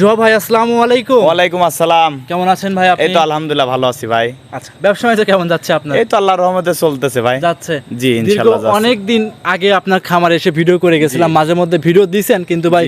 জুয়া ভাই আসসালামু আলাইকুম। ওয়ালাইকুম আসসালাম। কেমন আছেন ভাই আপনি? এই তো আলহামদুলিল্লাহ ভালো আছি ভাই। আচ্ছা ব্যবসা বাণিজ্য কেমন যাচ্ছে আপনার? এই তো আল্লাহর রহমতে চলতেছে ভাই। যাচ্ছে। জি, ইনশাআল্লাহ অনেক দিন আগে আপনার খামারে এসে ভিডিও করে গেছিলাম মাঝে মধ্যে ভিডিও দিছেন কিন্তু ভাই।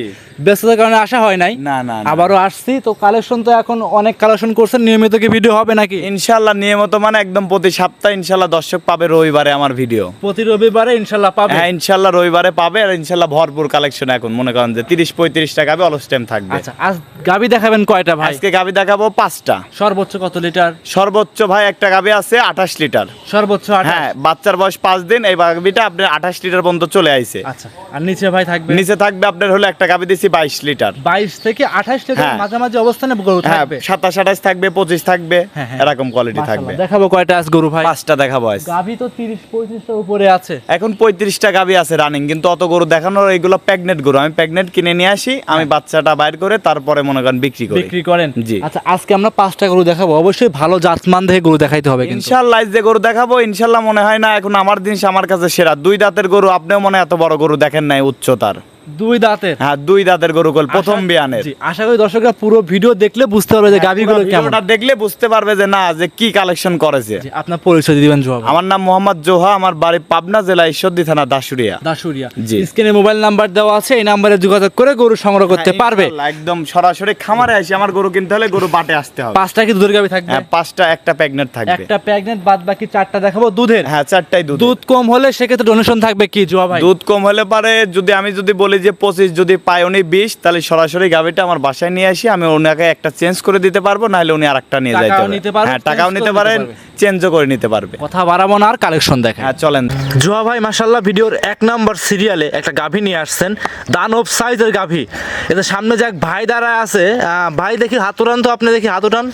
ব্যস্ততার কারণে আসা হয় নাই। না না। আবারও আসছি। তো কালেকশন তো এখন অনেক কালেকশন করছেন। নিয়মিত কি ভিডিও হবে নাকি? ইনশাল্লাহ নিয়মিত মানে একদম প্রতি সপ্তাহে ইনশাল্লাহ দর্শক পাবে রবিবারে আমার ভিডিও প্রতি রবিবারে ইনশাল্লাহ পাবে? হ্যাঁ ইনশাল্লাহ রবিবারে পাবে আর ইনশাল্লাহ ভরপুর কালেকশন এখন। মনে করেন যে তিরিশ পঁয়ত্রিশ টাকা হবে অলস টাইম থাকবে। আচ্ছা আজ গাবি দেখাবেন কয়টা ভাই? আজকে গাবি দেখাবো পাঁচটা। সর্বোচ্চ কত লিটার সর্বোচ্চ ভাই একটা গাবি আছে আঠাশ লিটার সর্বোচ্চ হ্যাঁ বাচ্চার বয়স পাঁচ দিন এই গাবিটা আপনার আঠাশ লিটার পর্যন্ত চলে আইছে। আচ্ছা আর নিচে ভাই থাকবে? নিচে থাকবে আপনার হলো একটা গাবি দিছি বাইশ লিটার। বাইশ থেকে আঠাশ লিটার হ্যাঁ। মাঝামাঝি অবস্থানে গরু হ্যাঁ থাকবে। সাতাশ আঠাশ থাকবে পঁচিশ থাকবে হ্যাঁ। এরকম কোয়ালিটি থাকবে। দেখাবো কয়টা আজ গরু ভাই। পাঁচটা দেখাবো আজ। গাভি তো তিরিশ পঁয়ত্রিশটা উপরে আছে। এখন পঁয়ত্রিশটা গাবি আছে রানিং কিন্তু অত গরু দেখানোর এগুলো প্যাগনেট গরু। আমি প্যাগনেট কিনে নিয়ে আসি আমি বাচ্চাটা বাইর করে তারপরে মনে করেন বিক্রি করি। বিক্রি করেন। জি। আচ্ছা আজকে আমরা পাঁচটা গরু দেখাবো। অবশ্যই ভালো জাতমান দেখে গরু দেখাইতে হবে কিন্তু। ইনশাল্লাহ যে গরু দেখাবো। ইনশাল্লাহ মনে হয় না এখন আমার জিনিস আমার কাছে সেরা। দুই দাঁতের গরু আপনিও মনে এত বড় গরু দেখেন নাই উচ্চতার। দুই দাঁতের। হ্যাঁ দুই দাঁতের গরু কল প্রথম বিয়ানের। আশা করি দর্শকরা পুরো ভিডিও দেখলে বুঝতে পারবে যে গাভিগুলো কেমন। ভিডিওটা দেখলে বুঝতে পারবে যে না যে কি কালেকশন করেছে। আপনার পরিচয় দিবেন জবাব আমার নাম মোহাম্মদ জোহা আমার বাড়ি পাবনা জেলা ঈশ্বরদী থানা জি। স্ক্রিনে মোবাইল নাম্বার দেওয়া আছে এই নাম্বারে যোগাযোগ করে গরু সংগ্রহ করতে হ্যাঁ, পারবে। একদম সরাসরি খামারে আসি আমার গরু কিনতে হলে গরু বাটে আসতে হবে। পাঁচটা কি দুধের গাভি থাকবে? হ্যাঁ পাঁচটা একটা থাকবে। একটা প্রেগনেন্ট বাদ বাকি চারটা দেখাবো দুধের। হ্যাঁ চারটাই দুধ দুধ কম হলে সেক্ষেত্রে ডোনেশন থাকবে কি জোয়া ভাই? দুধ কম হলে পারে যদি আমি যদি বলি যে পঁচিশ যদি পায় উনি বিশ তাহলে সরাসরি গাভিটা আমার বাসায় নিয়ে আসি আমি ওনাকে একটা চেঞ্জ করে দিতে পারব নাহলে উনি আরেকটা নিয়ে টাকাও যাইতে পারবে হ্যাঁ টাকাও নিতে পারেন। চেঞ্জও করে নিতে পারবে। কথা বাড়াবো না আর কালেকশন দেখেন হ্যাঁ চলেন। জোয়া ভাই মাসাল্লাহ ভিডিওর এক নম্বর সিরিয়ালে একটা গাভী নিয়ে আসছেন দান দানব সাইজের গাভী। এতে সামনে যে এক ভাই দাঁড়ায় আছে আহ, ভাই দেখি হাত উড়ান তো আপনি দেখি হাত উঠান।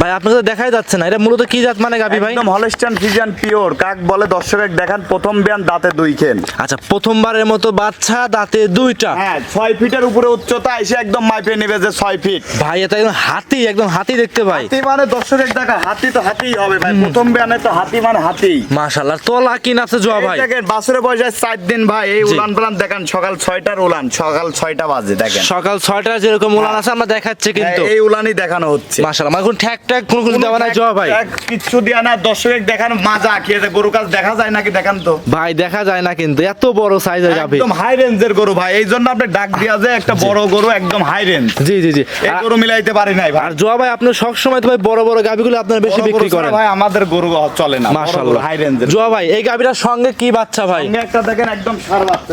ভাই আপনাকে তো দেখাই যাচ্ছে না। এটা মূলত কি জাত মানে গাভী ভাই? একদম হলস্টান ফিজিয়ান পিওর কাক বলে দর্শক দেখান প্রথম বিয়ান দাঁতে দুই খেন। আচ্ছা প্রথমবারের মতো বাচ্চা দাঁতে দুইটা। হ্যাঁ ছয় ফিটের উপরে উচ্চতা এসে একদম মাইপে নেবে যে ছয় ফিট। ভাই এটা একদম হাতি একদম হাতি দেখতে ভাই। হাতি মানে দর্শকের দেখা হাতি তো হাতিই হবে ভাই। প্রথম বিয়ানে তো হাতি মানে হাতি মাশাল্লাহ তোলা কি নাচে জোয়া ভাই। দেখেন বাসুরে বয়সে চার দিন ভাই। এই। উলান পালান দেখেন সকাল ছয়টার উলান সকাল ছয়টা বাজে দেখেন। সকাল ছয়টা যেরকম উলান আছে আমরা দেখাচ্ছি কিন্তু। হ্যাঁ, এই উলানই দেখানো হচ্ছে। মাশাল্লাহ আমার এখন ঠ্যাক ট্যাক কোনো কিছু দেওয়া নাই জোয়া ভাই। কিচ্ছু দিয়া না দর্শক দেখান মাজা খেয়ে গরু কাজ দেখা যায় নাকি দেখান তো। ভাই দেখা যায় না কিন্তু এত বড় সাইজের গাভী। একদম হাই রেঞ্জের গরু ভাই এই জন্য আপনি ডাক দিয়া যে একটা বড় গরু একদম হাই রেঞ্জ জি জি জি। এই গরু মিলাইতে পারি নাই ভাই। আর জোয়া ভাই আপনি সবসময় তো ভাই বড় বড় গাভিগুলো আপনার বেশি বড় বিক্রি করেন। ভাই আমাদের গরু চলে না মাশাআল্লাহ। হাই রেঞ্জের জোয়া ভাই এই গাভিটার সঙ্গে কি বাচ্চা ভাই? সঙ্গে একটা দেখেন একদম সার বাচ্চা।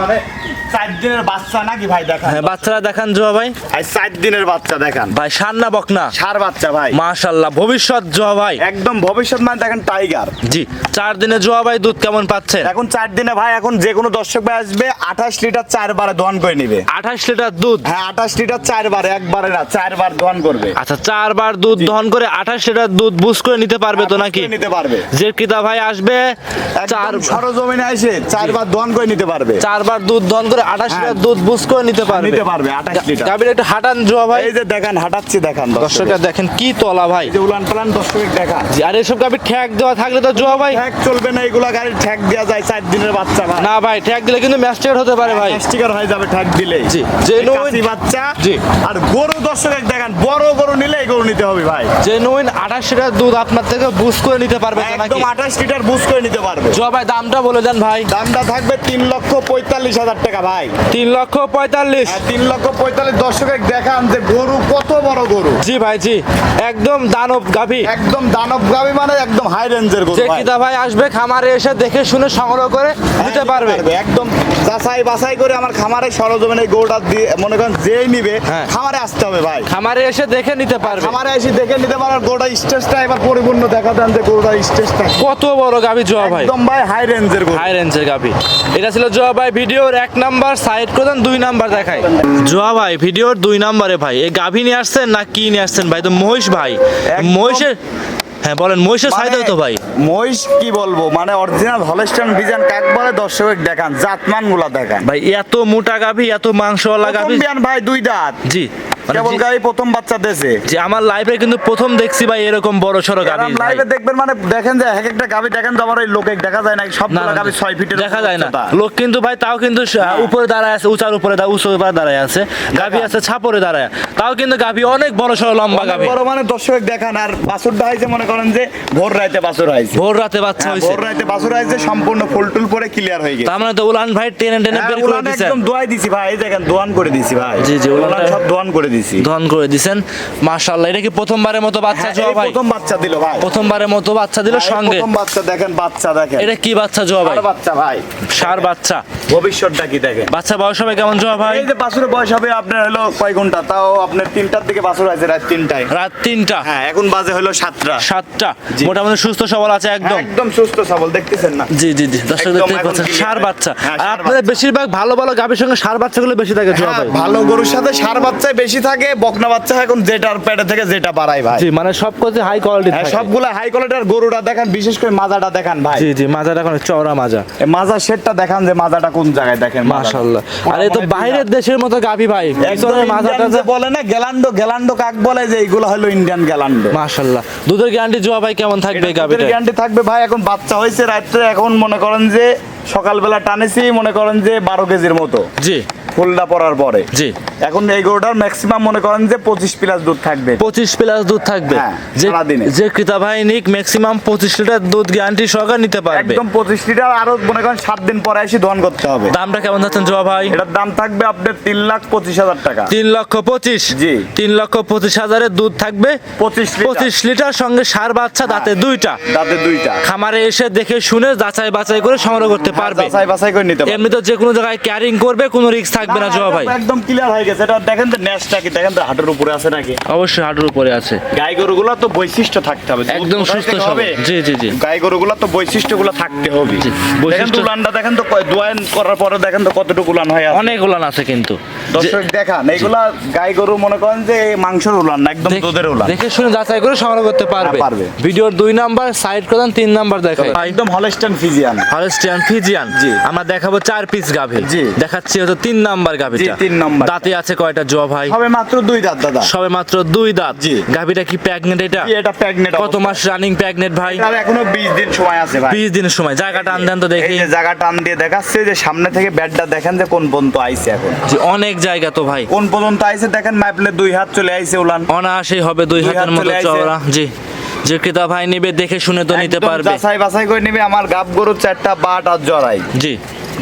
মানে চার দিনের বাচ্চা নাকি ভাই দেখান। হ্যাঁ বাচ্চারা দেখান জোয়া ভাই। আর চার দিনের বাচ্চা দেখান। ভাই সান্না বকনা? সার বাচ্চা ভাই। মাশাল্লাহ ভবিষ্যৎ জয় ভাই। একদম ভবিষ্যৎ মানে দেখেন টাইগার জি। চার দিনে জোয়া ভাই দুধ কেমন পাচ্ছেন? এখন চার দিনে ভাই এখন যে কোনো দর্শক ভাই আসবে আঠাশ লিটার চার বারে দোয়ান করে নিবে। আঠাশ লিটার দুধ? হ্যাঁ আঠাশ লিটার চার বারে একবারে না চারবার দোয়ান করবে। আচ্ছা চারবার দুধ দহন করে আঠাশ লিটার দুধ বুস করে নিতে পারবে তো নাকি? নিতে পারবে। যে ক্রেতা ভাই আসবে চার চার সরজমিনে এসে চারবার দোয়ান করে নিতে পারবে। চারবার দুধ দহন করে আঠাশ হ্যাঁ। লিটার দুধ বুস করে নিতে পারবে। নিতে পারবে আঠাশ লিটার। গাভীর একটু হাঁটান জোয়া ভাই। এই যে দেখান হাঁটাচ্ছি দেখান দর্শকরা দেখেন কি তলা ভাই। যে উলান পালান দর্শক দেখান। আর এসব গাভীর ঠ্যাক দেওয়া থাকলে তো জোয়া ভাই। ঠ্যাক চলবে না এগুলা গাড়ির ঠ্যাক দেওয়া যায় চার দিনের বাচ্চা ভাই। না ভাই ঠ্যাক দিলে কিন্তু ম্যাস্টেড হতে পারে ভাই। স্টিকার হয়ে যাবে ঠ্যাক দিলে। জি, genuine- বাচ্চা জি। আর গরু দর্শকের দেখান বড় গরু নিলে এই গরু নিতে হবে ভাই। জেনুইন আঠাশ লিটার দুধ আপনার থেকে বুস করে নিতে পারবে একদম আঠাশ লিটার বুস করে নিতে পারবে। জোয়া ভাই দামটা বলে দেন ভাই। দামটা থাকবে তিন লক্ষ পঁয়তাল্লিশ হাজার টাকা ভাই। তিন লক্ষ পঁয়তাল্লিশ। হ্যাঁ, তিন লক্ষ পঁয়তাল্লিশ দর্শকের দেখান যে গরু কত বড় গরু। জি ভাই জি। একদম দানব গাভী। একদম দানব গাবি মানে একদম হাই রেঞ্জের গরু যে ভাই। ভাই আসবে খামারে এসে দেখে শুনে সংগ্রহ করে নিতে হ্যাঁ, পারবে। একদম যাচাই বাছাই করে আমার খামারে সরজমিনে গরুটা দিয়ে মনে করেন যেই নিবে হ্যাঁ। খামারে আসতে হবে ভাই। খামারে এসে দেখে নিতে পারবে। খামারে এসে দেখে নিতে পারার গোটা স্টেজটা এবার পরিপূর্ণ দেখা দেন যে গরুটা স্টেজটা কত বড় গাভী জোয়া ভাই। একদম ভাই হাই রেঞ্জের হাই রেঞ্জের গাভী এটা ছিল জোয়া ভাই ভিডিওর এক নাম্বার সাইড করে দেন দুই নাম্বার দেখায়। জোয়া ভাই ভিডিওর দুই নাম্বারে ভাই। এই গাভী নিয়ে আসছেন না কি নিয়ে আসছেন ভাই? তো মহিষ ভাই। মহিষের হ্যাঁ বলেন মহিষের মানে সাইড তো ভাই। মহিষ কি বলব? মানে অরিজিনাল হলেস্টান ডিজাইন কাক বলে দর্শক দেখান জাতমানগুলা দেখান। ভাই এত মোটা গাভি এত মাংসওয়ালা গাভি। ভাই দুই দাঁত। জি। কেবল গাই প্রথম বাচ্চা দেশে যে আমার লাইফে কিন্তু প্রথম দেখছি ভাই এরকম বড় সড়ো লাইভে দেখবেন মানে দেখেন যে এক একটা গাবি দেখেন তো আমার ওই লোকে দেখা যায় না না, সবগুলো না, গাবি ছয় ফিটের দেখা যায় না। লোক কিন্তু ভাই তাও কিন্তু উপরে দাঁড়ায় আছে উঁচার উপরে উঁচু উপরে দাঁড়ায় আছে আছে ছাপরে দাঁড়ায়। তাও কিন্তু অনেক বড় সড়ো লম্বা বড় মানে দর্শক দেখান আর হয়েছে মনে করেন যে ভোর রাইতে বাছুর হয়েছে। ভোর রাতে বাচ্চা হ্যাঁ, হয়েছে। ভোর রাইতে বাছুর সম্পূর্ণ ফুল টুল পরে ক্লিয়ার হয়ে গেছে। তার মানে তো উলান ভাই টেনে টেনে হ্যাঁ, বের করে দিছেন একদম দোয়াই দিছি ভাই এই দেখেন দোয়ান করে দিছি ভাই। জি, জি, উলান সব দোয়ান করে দিছি। ধন করে দিছেন। মাশাআল্লাহ এটা কি প্রথমবারের মতো বাচ্চা হ্যাঁ, জোয়া ভাই? প্রথম বাচ্চা দিল ভাই। প্রথমবারের মতো বাচ্চা দিল হ্যাঁ, সঙ্গে। প্রথম বাচ্চা দেখেন বাচ্চা দেখেন। এটা কি বাচ্চা জোয়া ভাই? বাচ্চা ভাই। সার বাচ্চা। ভবিষ্যৎটা কি দেখেন? বাচ্চা বয়স হবে কেমন জোয়া ভাই? এই যে বাছুরের বয়স হবে আপনার হলো কয় ঘণ্টা? তাও আপনার তিনটার দিকে বাছুর আছে রাত তিনটায়। রাত তিনটা। হ্যাঁ এখন বাজে হলো সাতটা। সাতটা। মোটামুটি সুস্থ সবল আছে একদম। একদম সুস্থ সবল দেখতেছেন না? জি জি জি দর্শক দেখতে পাচ্ছেন সার বাচ্চা। হ্যাঁ, আপনাদের বেশিরভাগ ভালো ভালো গাভীর সঙ্গে সার বাচ্চাগুলো বেশি থাকে জোয়া হ্যাঁ, ভাই। ভালো গরুর সাথে সার বাচ্চাই বেশি থাকে বকনা বাচ্চা এখন যেটার পেটে থেকে যেটা বাড়ায় ভাই। জি মানে সব কিছু হাই কোয়ালিটি হ্যাঁ, সবগুলা হাই কোয়ালিটির গরুটা দেখেন বিশেষ করে মাজাটা দেখান ভাই। জি জি মাজাটা এখন চওড়া মাজা। এই মাজার শেডটা দেখান যে মাজাটা কোন জায়গায় দেখেন মাশাআল্লাহ। আর এ তো বাইরের দেশের মতো গাভী ভাই একদম মাজাটা যে বলে না গ্যালান্ডো গ্যালান্ডো কাক বলে যে এইগুলো হলো ইন্ডিয়ান গ্যালান্ডো মাশাআল্লাহ। দুধের গ্যারান্টি জোয়া ভাই কেমন থাকবে এই গাভীটা গ্যারান্টি থাকবে ভাই এখন বাচ্চা হয়েছে রাত্রে এখন মনে করেন যে সকালবেলা টানেছি মনে করেন যে বারো কেজির মতো। জি। ফুলটা পড়ার পরে। জি। এখন এই গরুটার ম্যাক্সিমাম মনে করেন যে পঁচিশ প্লাস দুধ থাকবে। পঁচিশ প্লাস দুধ থাকবে। হ্যাঁ, যে। যে ক্রেতা ভাই নিক ম্যাক্সিমাম পঁচিশ লিটার দুধ গ্যারান্টি সহকারে নিতে পারবে। একদম পঁচিশ লিটার আরও মনে করেন সাত দিন পরে এসে দহন করতে হবে। দামটা কেমন যাচ্ছেন জোয়া ভাই? এটার দাম থাকবে আপনার তিন লাখ পঁচিশ হাজার টাকা। তিন লক্ষ পঁচিশ। জি। তিন লক্ষ পঁচিশ হাজারের দুধ থাকবে। পঁচিশ পঁচিশ লিটার সঙ্গে সার বাচ্চা দাঁতে দুইটা। দাঁতে দুইটা। খামারে এসে দেখে শুনে যাচাই বাছাই করে সংগ্রহ করতে পারবে। বাছাই বাছাই করে নিতে পারবে। এমনি তো যে কোনো জায়গায় ক্যারিং করবে কোনো রিস্ক থাকবে না জোয়া ভাই। একদম- ক্লিয়ার হয়ে গেছে। এটা দেখেন তো কি দেখেন তো হাটের উপরে আছে নাকি? অবশ্যই হাঁটুর উপরে আছে। গাই গরুগুলো তো বৈশিষ্ট্য থাকতে হবে। একদম সুস্থ হবে? জি, জি, জি। গাই গরুগুলো তো বৈশিষ্ট্যগুলো থাকতে হবে। দেখেন তো বৈশিষ্ট্য- উলানটা দেখেন তো দোয়ান করার পরে দেখেন তো কতটুকু উলান হয় আছে। অনেক উলান আছে কিন্তু। দর্শক দেখান এইগুলা গাই গরু মনে করেন যে মাংসের উলান না একদম দুধের উলান। দেখে শুনে যাচাই করে সংগ্রহ করতে পারবে। হ্যাঁ, ভিডিওর দুই নাম্বার সাইড প্রদান তিন নাম্বার দেখাই একদম হলস্টাইন ফিজিয়ান হলস্টিয়ান ফিজিয়ান জি। আমরা দেখাবো চার পিস গাভী। জি। দেখাচ্ছি হয়তো তিন নাম্বার গাভীটা। জি, তিন নাম্বার। দাঁতে আছে কয়টা জোয়া ভাই? হবে মাত্র দুই দাঁত দাদা। সবে মাত্র দুই দাঁত। জি। গাভীটা কি প্রেগনেন্ট এটা? এটা প্রেগনেন্ট কত মাস রানিং প্রেগনেন্ট ভাই? আর এখনও 20 দিন সময় আছে ভাই। বিশ দিনের সময়। জায়গাটা আনদেন তো দেখি। এই যে জায়গা টান দিয়ে দেখাচ্ছে যে সামনে থেকে ব্যাটটা দেখেন যে কোন পর্যন্ত আইছে এখন। জি অনেক জায়গা তো ভাই। কোন পর্যন্ত আইছে দেখেন মাইপলে দুই হাত চলে আইছে উলান। অনায়াসেই হবে দুই হাতের হাত মতো চওড়া। জি। যে ক্রেতা ভাই নিবে দেখে শুনে তো নিতে পারবে। যাচাই বাছাই করে নিবে। আমার গাব গরু চারটা বাট আর জড়াই জি।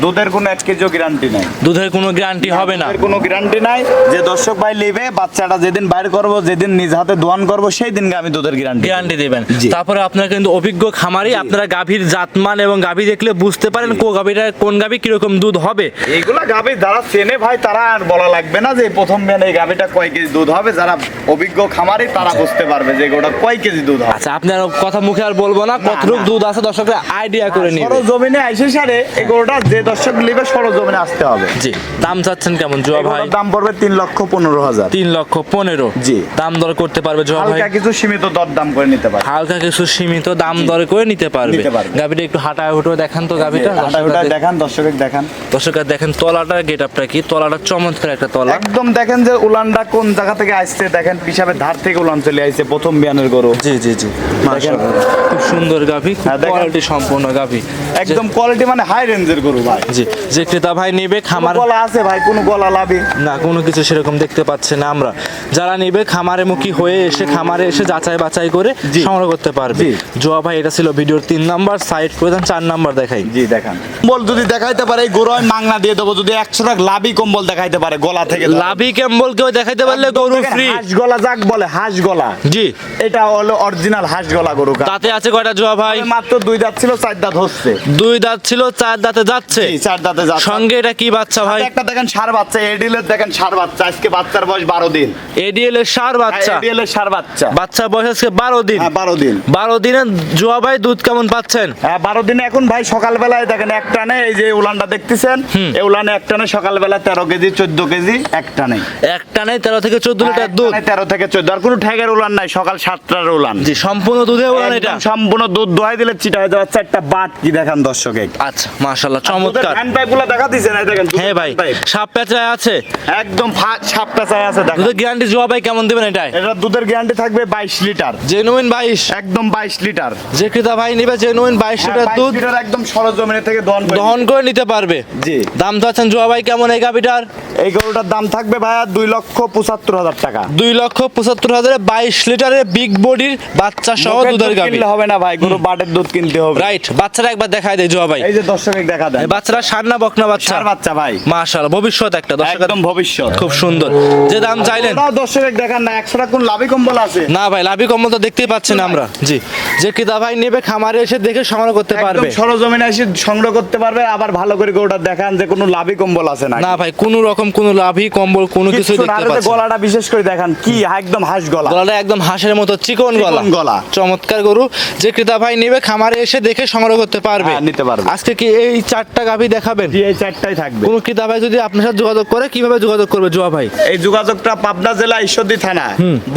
দুধের কোনো এক কেজিও গ্যারান্টি নাই। দুধের কোনো গ্যারান্টি হবে না। কোনো গ্যারান্টি নাই যে দর্শক ভাই নেবে বাচ্চাটা যেদিন বাইর করব যেদিন নিজ হাতে দোয়ান করব সেই দিনকে আমি দুধের গ্যারান্টি গ্যারান্টি দিবেন। তারপরে আপনারা কিন্তু অভিজ্ঞ খামারি আপনারা গাভীর জাতমান এবং গাভী দেখলে বুঝতে পারেন কো গাভীটা কোন গাভী কীরকম দুধ হবে। এইগুলা গাভী যারা চেনে ভাই তারা আর বলা লাগবে না যে প্রথম বেন এই গাভীটা কয় কেজি দুধ হবে। যারা অভিজ্ঞ খামারি তারা বুঝতে পারবে যে গোটা কয় কেজি দুধ হবে। আচ্ছা আপনার কথা মুখে আর বলব না কতটুক দুধ আছে দর্শকরা আইডিয়া করে নিবে। সরজমিনে আইসে সারে এই গরুটা যে দর্শক নেবে সরজমিনে আসতে হবে। জি দাম চাচ্ছেন কেমন? জোয়া ভাই? দাম পড়বে তিন লক্ষ পনেরো হাজার। তিন লক্ষ পনেরো। জি। দাম দর করতে পারবে জোয়া ভাই? হালকা কিছু সীমিত দর দাম করে নিতে পারে হালকা কিছু সীমিত দাম দরে করে নিতে পারবে। নিতে পারবে। গাভীটা একটু হাঁটায় হুটো দেখান তো গাভীটা। হাঁটা হুটা দেখান দর্শকের দেখান। দর্শকরা দেখেন তলাটা গেট আপটা কি? তলাটা চমৎকার একটা তলা। একদম দেখেন যে উলানটা কোন জায়গা থেকে আসছে দেখেন পিসাবের ধার থেকে উলান চলে আসছে প্রথম বিয়ানের গরু। জি জি জি। মাশাআল্লাহ। খুব সুন্দর গাভী খুব হ্যাঁ, দেখেন। কোয়ালিটি সম্পূর্ণ গাভী। একদম কোয়ালিটি মানে হাই রেঞ্জের গরু ভাই জি। যে ক্রেতা ভাই নেবে খামার গলা আছে ভাই? কোন গলা লাভি? না কোনো কিছু সেরকম দেখতে পাচ্ছে না আমরা। যারা নেবে খামারে মুখী হয়ে এসে খামারে এসে যাচাই বাছাই করে সংগ্রহ করতে পারবে। জোয়া ভাই এটা ছিল ভিডিওর তিন নাম্বার সাইড করে দেন চার নাম্বার দেখাই। জি দেখান। কম্বল যদি দেখাইতে পারে আমি মাংনা দিয়ে দেবো। যদি একশো টাকা লাভি কম্বল দেখাইতে পারে গলা থেকে লাভি ক্যাম্বল কেউ দেখাইতে পারলে গরু ফ্রি হাঁস গলা যাক বলে হাঁস গলা। জি। এটা হলো অরিজিনাল হাঁস গলা গরু কা- দাঁতে আছে কয়টা জোয়া ভাই? মাত্র দুই দাঁত ছিল চার দাঁত হচ্ছে। দুই দাঁত ছিল চার দাঁতে যাচ্ছে। আছে? চার দাঁতে জাত সঙ্গে এটা কি বাচ্চা ভাই? একটা দেখেন সার বাচ্চা এডিএলের দেখেন সার বাচ্চা আজকে বাচ্চার বয়স বারো দিন। এডিএল এর সার বাচ্চা? এডিএলের সার বাচ্চা। বাচ্চার বয়স আজকে বারো দিন। হ্যাঁ বারো দিন। বারো দিনে জোয়া ভাই দুধ কেমন পাচ্ছেন? হ্যাঁ বারো দিনে এখন ভাই সকালবেলায় দেখেন এক টানে এই যে উলানটা দেখতেছেন এই উলানে এক টানে সকালবেলা তেরো কেজি চোদ্দ কেজি এক টানে। একটা নেই তেরো থেকে চোদ্দ হ্যাঁ, লিটার দুধ? তেরো থেকে চোদ্দ। আর কোনো ঠ্যাগের উলান নাই সকাল সাতটার উলান। জি সম্পূর্ণ দুধে উলান এটা? সম্পূর্ণ দুধ দোয়াই দিলে চিটা হয়ে যাচ্ছে একটা বাট কি দেখান দর্শকে। আচ্ছা মাশাল্লাহ চমৎকার। হ্যান্ড পাইপগুলো দেখা এই দেখেন হ্যাঁ ভাই সাপ প্যাঁচড়ায় আছে। একদম সাপটা চাই আছে দেখেন। দুধের গ্যারান্টি জোয়া ভাই কেমন দেবেন এটাই? এটা দুধের গ্যারান্টি থাকবে বাইশ লিটার। জেনুইন বাইশ। একদম বাইশ লিটার। যে ক্রেতা ভাই নিবে জেনুইন বাইশ হ্যাঁ, লিটার দুধ লিটার একদম সরজমিনে থেকে দহন দহন করে নিতে পারবে। জি। দাম তো আছেন জোয়া ভাই কেমন এই গাভিটার? এই গরুটার দাম থাকবে ভাইয়া দুই লক্ষ পঁচাত্তর হাজার টাকা। দুই লক্ষ পঁচাত্তর হাজারে বাইশ লিটারের বিগ বডির বাচ্চা সহ দুধের কিনলে হবে না ভাই গরু বাটের দুধ কিনতে হবে। রাইট বাচ্চারা একবার দেখায় দেয় জোয়া ভাই। এই যে দর্শক দেখা এই বাচ্চারা সান্না বকনা বাচ্চা? বাচ্চা ভাই। মাশাআল্লাহ ভবিষ্যৎ একটা দর্শক একদম ভবিষ্যৎ। খুব সুন্দর। যে দাম চাইলেন? দর্শক দেখান না একশো টাকা কোন লাভি কম্বল আছে? না ভাই লাভি কম্বল তো দেখতেই পাচ্ছেন আমরা। জি। যে ক্রেতা ভাই নেবে খামারে এসে দেখে সংগ্রহ করতে একদম পারবে। সরজমিনে এসে সংগ্রহ করতে পারবে আবার ভালো করে গরুটা দেখান যে কোনো লাভি কম্বল আছে না না ভাই কোনো রকম কোনো লাভি কম্বল কোনো না, দেখতে আর ওই যে পাচ্ছি না। গলাটা বিশেষ করে দেখান কি একদম হাঁস গলা। গলাটা একদম হাঁসের মতো চিকন গলা। গলা। চমৎকার গরু। যে ক্রেতা ভাই নেবে খামারে এসে দেখে সংগ্রহ করতে পারবে। হ্যাঁ, নিতে পারবে। আজকে কি এই চারটা গাভি দেখাবেন? জি, এই চারটাই থাকবে। কোন ক্রেতা ভাই যদি আপনার সাথে যোগাযোগ করে কীভাবে যোগাযোগ করবে জোয়া ভাই? এই যোগাযোগটা পাবনা জেলা ঈশ্বরদী থানা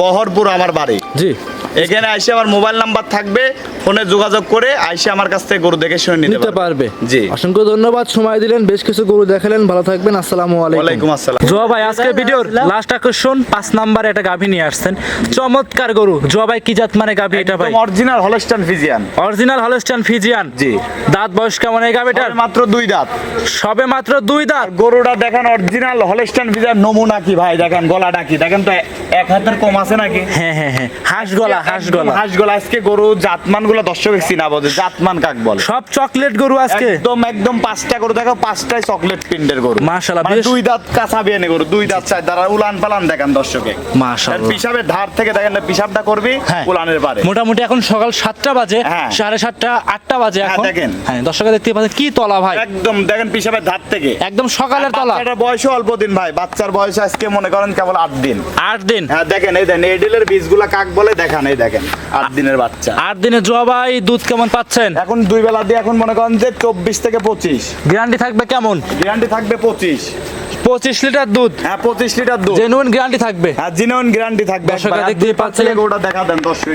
বহরপুর আমার বাড়ি। জি। এখানে আইসে আমার মোবাইল নাম্বার থাকবে ফোনে যোগাযোগ করে আইসে আমার কাছ থেকে গরু দেখে শুনে নিতে পারবে। পারবে। জি। অসংখ্য ধন্যবাদ সময় দিলেন বেশ কিছু গরু দেখালেন ভালো থাকবেন আসসালামু আলাইকুম। ওয়ালাইকুম আসসালাম। জোয়া ভাই আজকে ভিডিওর লাস্ট আকর্ষণ পাঁচ নাম্বারে একটা গাভী নিয়ে আসছেন। চমৎকার গরু। জোয়া ভাই কি জাত মানে গাভী এটা ভাই? Original Holstein Friesian original Holstein Friesian জি। দাঁত বয়স কেমন এই গাভীটার? মাত্র দুই দাঁত। সবে মাত্র দুই দাঁত। গরুটা দেখেন অরিজিনাল হলস্টান ফিজিয়ান নমুনা কি ভাই দেখেন গলাটা কি দেখেন তো এক হাতের কম আছে নাকি? হ্যাঁ হ্যাঁ হ্যাঁ। হাঁস গলা হাঁস গলা। হাঁস গলা। আজকে গরু জাতমানগুলো দর্শক চিনা বোঝে জাতমান কাক বলে। সব চকলেট গরু আজকে। একদম একদম পাঁচটা গরু দেখো পাঁচটাই চকলেট পিন্ডের গরু। মাশাআল্লাহ, মানে দুই দাঁত কাঁচা বিয়ানে গরু দুই দাঁত চার দ্বারা উলান পালান দেখেন দর্শকে। মাশাআল্লাহ। পিসাবের ধার থেকে দেখেন না পিসাবটা করবি হ্যাঁ। উলানের পারে। মোটামুটি এখন সকাল সাতটা বাজে হ্যাঁ। সাড়ে সাতটা আটটা বাজে হ্যাঁ, এখন। দেখেন। হ্যাঁ দর্শকে দেখতে পাচ্ছেন কি তলা ভাই। একদম দেখেন পিসাবের ধার থেকে। একদম সকালের তলা। বাচ্চাটার বয়সও অল্প দিন ভাই বাচ্চার বয়স আজকে মনে করেন কেবল আট দিন। আট দিন? হ্যাঁ দেখেন এই দেখেন এডিলের বীজগুলা কাক বলে দেখান এই দেখেন আট দিনের বাচ্চা। আট দিনে জোয়া ভাই দুধ কেমন পাচ্ছেন? এখন দুই বেলা দিয়ে এখন মনে করেন যে চব্বিশ থেকে পঁচিশ। গ্যারান্টি থাকবে কেমন? গ্যারান্টি থাকবে পঁচিশ। পঁচিশ লিটার দুধ? হ্যাঁ পঁচিশ লিটার দুধ। জেনুইন গ্যারান্টি থাকবে? হ্যাঁ জিনোন গ্যারান্টি থাকবে। দর্শকরা পাশ পাচ্ছেন। ওটা দেখা দেন দর্শক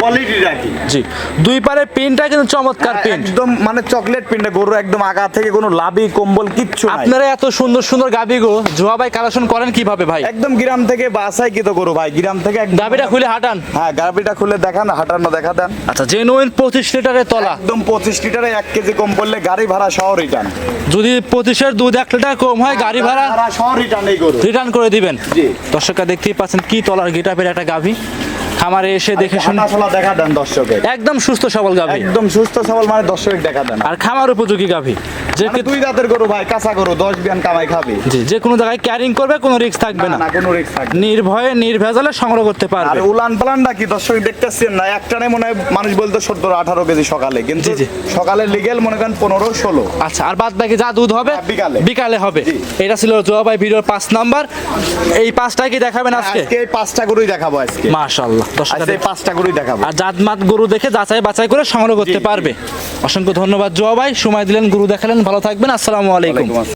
কোয়ালিটি রাখি জি। দুই পারে পিনটা কিন্তু চমৎকার পিন একদম মানে চকলেট পিন্ডে গরু একদম আগা থেকে কোনো লাভি কম্বল কিচ্ছু নাই। আপনারা এত সুন্দর সুন্দর গাবি গো জোয়া ভাই কালেকশন করেন কীভাবে ভাই? একদম গ্রাম থেকে বাসাই কি তো গরু ভাই গ্রাম থেকে গাবিটা খুলে হাঁটান। হ্যাঁ গাবিটা খুলে দেখান হাঁটানো দেখা দেন। আচ্ছা জেনুইন পঁচিশ লিটারের তলা। একদম পঁচিশ লিটারে এক কেজি কম পড়লে গাড়ি ভাড়া সহ রিটার্ন যদি পঁচিশের দুধ এক লিটার কম হয় গাড়ি ভাড়া সহ রিটার্ন রিটার্ন করে দিবেন। জি। দর্শকরা দেখতেই পাচ্ছেন কি তলার গেটাপের একটা গাভী খামারে এসে দেখে শুনে হাঁটাচলা দেখা দেন দর্শকে একদম সুস্থ সবল গাভী। একদম সুস্থ সবল মানে দর্শক দেখা দেন। আর খামার উপযোগী গাভী। যে মানে দুই দাঁতের গরু ভাই কাঁচা গরু দশ বিয়ান কামাই খাবি। জি যে কোনো জায়গায় ক্যারিং করবে কোনো রিস্ক থাকবে না না। কোনো রিস্ক থাকবে নির্ভয়ে নির্ভেজালে সংগ্রহ করতে আর উলান পালানটা কি দর্শক দেখতেছেন না? একটানে মনে হয় মানুষ বলতো সত্তর আঠারো কেজি সকালে কিন্তু। সকালে লিগেল মনে করেন পনেরো ষোলো। আচ্ছা আর বাদ বাকি যা দুধ হবে হ্যাঁ, বিকালে। বিকালে হবে। এটা ছিল জোয়াবাই ভিডিওর পাঁচ নাম্বার। এই পাঁচটাই কি দেখাবেন আজকে? আজকে এই পাঁচটা গরুই দেখাবো আজকে। মাশাআল্লাহ। দেখ- পাঁচটা গরুই দেখাবো। আর জাতমাত গরু দেখে যাচাই বাছাই করে সংগ্রহ করতে। পারবে। অসংখ্য ধন্যবাদ জোয়া ভাই। সময় দিলেন গরু দেখালেন। ভালো থাকবেন। আসসালামু আলাইকুম।